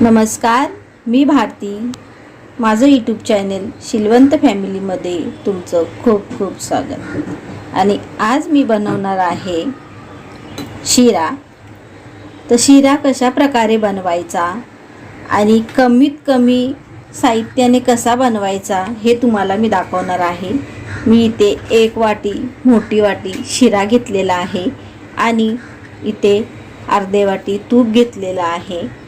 नमस्कार मी भारती. माझं YouTube channel Shilwant फॅमिलीमध्ये तुमचं खूप खूप स्वागत. आणि आज मी बनवणार आहे शिरा. तर शिरा कशा प्रकारे बनवायचा आणि कमीत कमी साहित्याने कसा बनवायचा हे तुम्हाला मी दाखवणार आहे. मी इथे एक वाटी मोठी वाटी शिरा घेतलेला आहे आणि इथे अर्धे वाटी तूप घेतलेलं आहे.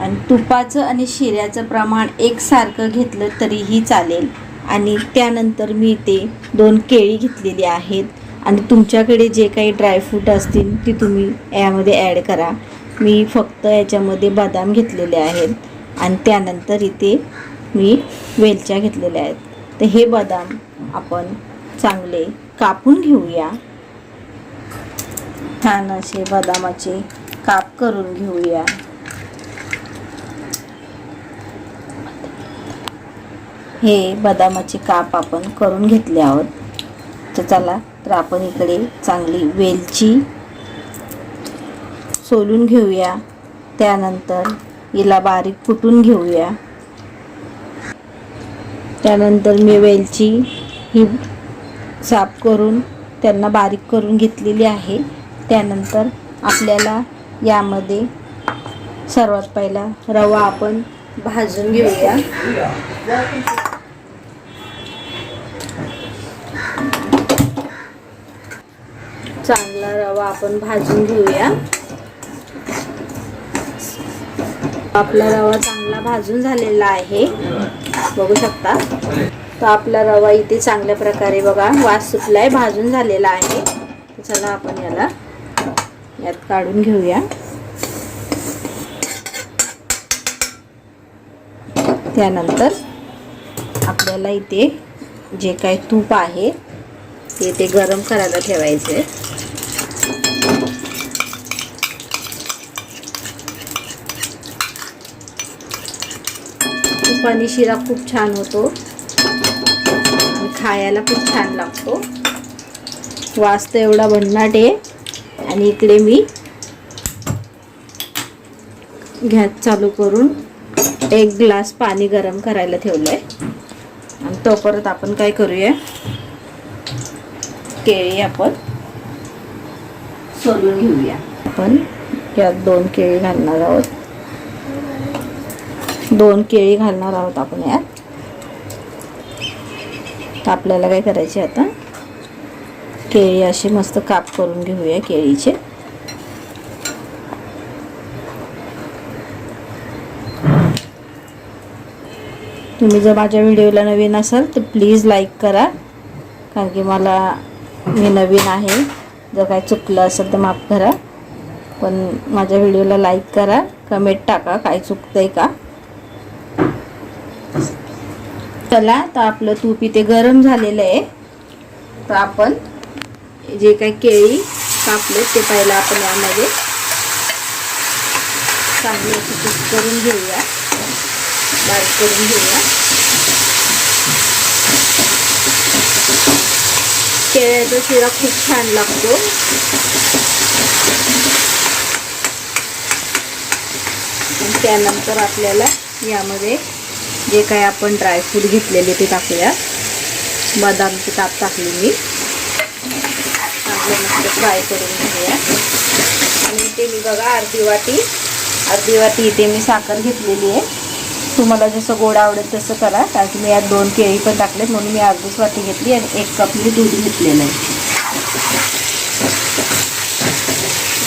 आणि तुपाचं आणि शिऱ्याचं प्रमाण एकसारखं घेतलं तरीही चालेल. आणि त्यानंतर मी ते दोन केळी घेतलेली आहेत. आणि तुमच्याकडे जे काही ड्रायफ्रूट असतील ती तुम्ही यामध्ये ॲड करा. मी फक्त याच्यामध्ये बदाम घेतलेले आहेत. आणि त्यानंतर इथे मी वेलच्या घेतलेल्या आहेत. तर हे बदाम आपण चांगले कापून घेऊया. छान असे बदामाचे काप करून घेऊया. हे बदामाचे काप आपण करून घेतले आहोत. तर चला तर आपण इकडे चांगली वेलची सोलून घेऊया. त्यानंतर हिला बारीक कुटून घेऊया. त्यानंतर मी वेलची ही साफ करून त्यांना बारीक करून घेतलेली आहे. त्यानंतर आपल्याला यामध्ये सर्वात पहिला रवा आपण भाजून घेऊया. चांगला रवा आपण भाजून घेऊया. आपला रवा चांगला भाजून झालेला आहे. बघू शकता? तर आपला रवा इथे चांगल्या प्रकारे बघा वास सुटलाय भाजून झालेला आहे. चला आपण याला यात काढून घेऊया. त्यानंतर आपल्याला इथे जे काही तूप आहे ते ते गरम करायला ठेवायचे तुपानी शिरा खूप छान होतो. आणि खायला खूप छान लागतो. वास तर एवढा भन्नाट आहे. आणि इकडे मी गॅस चालू करून एक ग्लास पाणी गरम करायला ठेवलं आहे आणि तो परत आपण काय करूया? केळी आपण सोलून घेऊया. आपण यात दोन केळी घालणार आहोत. दोन केळी घालणार आहोत आपण यात. आपल्याला काय करायचे आता? केळी अशी मस्त काप करून घेऊया केळीचे. तुम्ही जर माझ्या व्हिडिओला नवीन असाल तर प्लीज लाईक करा कारण की मला मी नवीन आहे. जर काय चुकलं असेल तर माफ करा. पण माझ्या व्हिडिओला लाईक करा कमेंट टाका काय चुकतंय का. चला तर आपलं तूप इथे गरम झालेलं आहे. तर आपण जे काही केळी कापले ते पहिला आपण यामध्ये चांगले करून घेऊया. बारीक करून घेऊया. केळ्याचा शिरा खूप छान लागतो. त्यानंतर आपल्याला यामध्ये जे काही आपण ड्रायफ्रूट घेतलेले ते टाकूया. बदामचे ताप टाकले मी. चांगलं मस्त फ्राय करून घेऊया. आणि इथे मी बघा अर्धी वाटी अर्धी वाटी इथे मी साखर घेतलेली आहे. तुम्हाला जसं गोड आवडेल तसं करा कारण की मी यात दोन केळी पण टाकलेत म्हणून मी अर्धीच वाटी घेतली आणि एक कप मी दूध घेतलेलं आहे.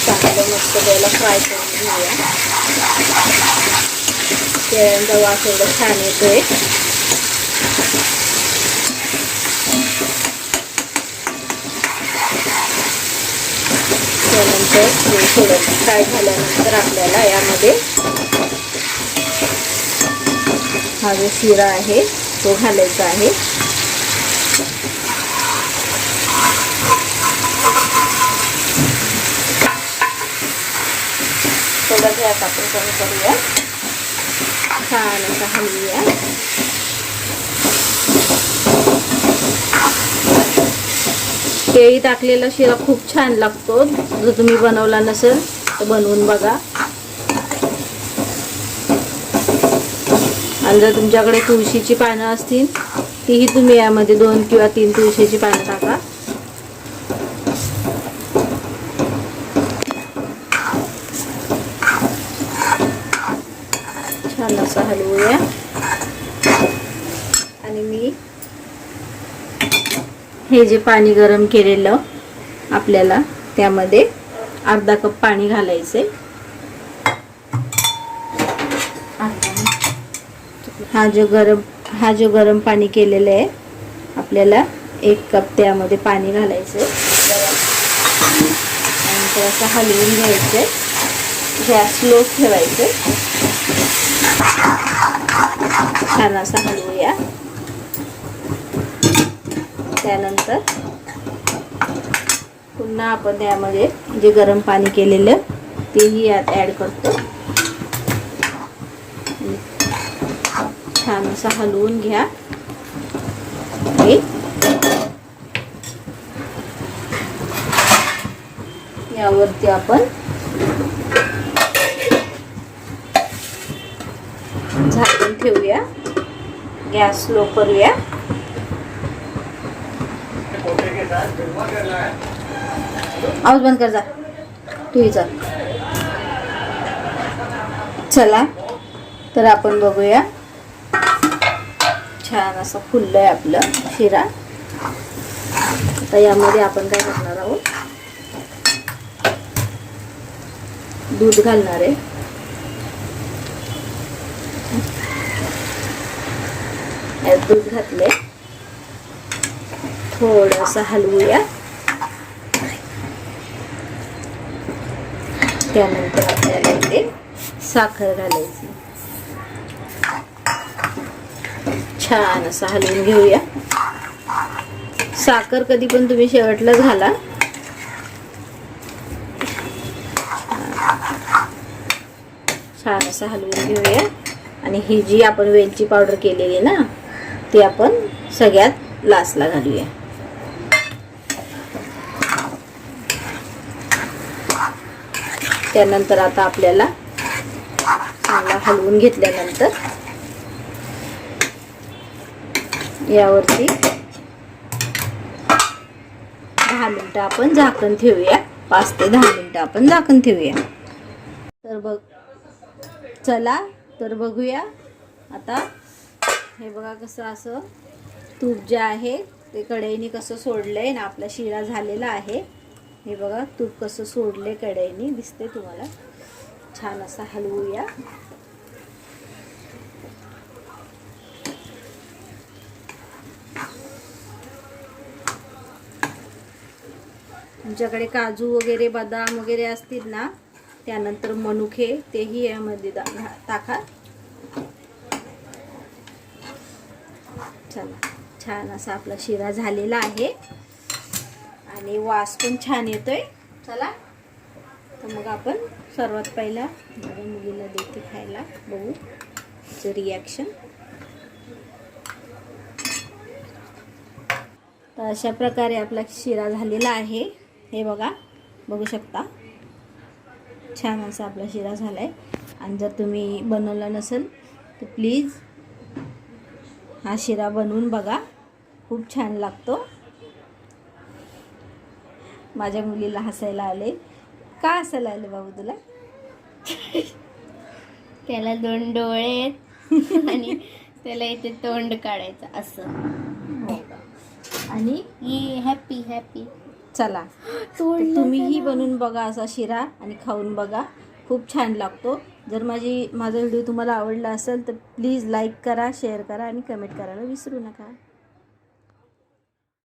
चांगलं मस्त त्याला फ्राय करून घेऊया. केळ्यांचा वास एवढा छान येतोय. थोडंसं हे थोडं फ्राय झाल्यानंतर आपल्याला यामध्ये हा जो शिरा आहे तो घालायचा आहे. थोडा गॅस आपण कमी करूया. छान असं हलवूया. केळी टाकलेला शिरा खूप छान लागतो. जर तुम्ही बनवला नसेल तर बनवून बघा. आणि जर तुमच्याकडे तुळशीची पानं असतील तीही तुम्ही यामध्ये दोन किंवा तीन तुळशीची पानं टाका. छान असं हलवूया. आणि मी हे जे पाणी गरम केलेलं आपल्याला त्यामध्ये अर्धा कप पाणी घालायचे हा जो गरम हा जो गरम पाणी केलेलं आहे आपल्याला एक कप त्यामध्ये पाणी घालायचं आणि ते असं हलवून घ्यायचं गॅस स्लो ठेवायचं छान असा हलवूया. त्यानंतर पुन्हा आपण त्यामध्ये जे गरम पाणी केलेलं तेही यात ॲड करतो. छान असं हलवून घ्या. हे. यावरती आपण झाकून ठेवूया. गॅस स्लो करूया. आवाज बंद कर जा. तू जा. चला. तर आपण बघूया. छान असं फुललंय आपलं शिरा. आता यामध्ये आपण काय करणार आहोत? दूध घालणार आहे. यात दूध घातले थोडंसं हलवूया. त्यानंतर आपल्याला इथे साखर घालायची. छान असं हलवून घेऊया. साखर कधी पण तुम्ही शेवटला घाला. छान असं हलवून घेऊया. आणि ही जी आपण वेलची पावडर केलेली ना ती आपण सगळ्यात लास्टला घालूया. त्यानंतर आता आपल्याला चांगला हलवून घेतल्यानंतर यावरती दहा मिनटं आपण झाकण ठेवूया. पाच ते दहा मिनटं आपण झाकण ठेवूया. तर बघ चला तर बघूया. आता हे बघा कसं असं तूप जे आहे ते कढईने कसं सोडलंय ना आपला शिरा झालेला आहे. हे बघा तूप कसं सोडले कढईने दिसते तुम्हाला. छान असा हलवूया तुमच्याकडे काजू वगैरे बदाम वगैरे असतील ना त्यानंतर मनुखे तेही यामध्ये दा- टाका. चला छान असा आपला शिरा झालेला आहे. आणि वास पण छान येतोय. चला. तर मग आपण सर्वात पहिला माझ्या मुलीला देते खायला. बघू. तिचं रिॲक्शन तर अशा प्रकारे आपला शिरा झालेला आहे. हे बघा. बघू शकता. छान असा आपला शिरा झाला आहे आणि जर तुम्ही बनवला नसेल तर प्लीज हा शिरा बनवून बघा. खूप छान लागतो. माझ्या मुलीला हसायला आले. का हसायला आले बाबू तुला? त्याला दोन डोळे आहेत आणि त्याला इथे तोंड काढायचं असं. हो आणि? ही हॅपी हॅपी चला. तुम्हीही बनवून बघा असा शिरा आणि खाऊन बघा. खूप छान लागतो. जर माझी माझा व्हिडिओ तुम्हाला आवडला असेल तर प्लीज लाईक करा शेअर करा आणि कमेंट करायला विसरू नका.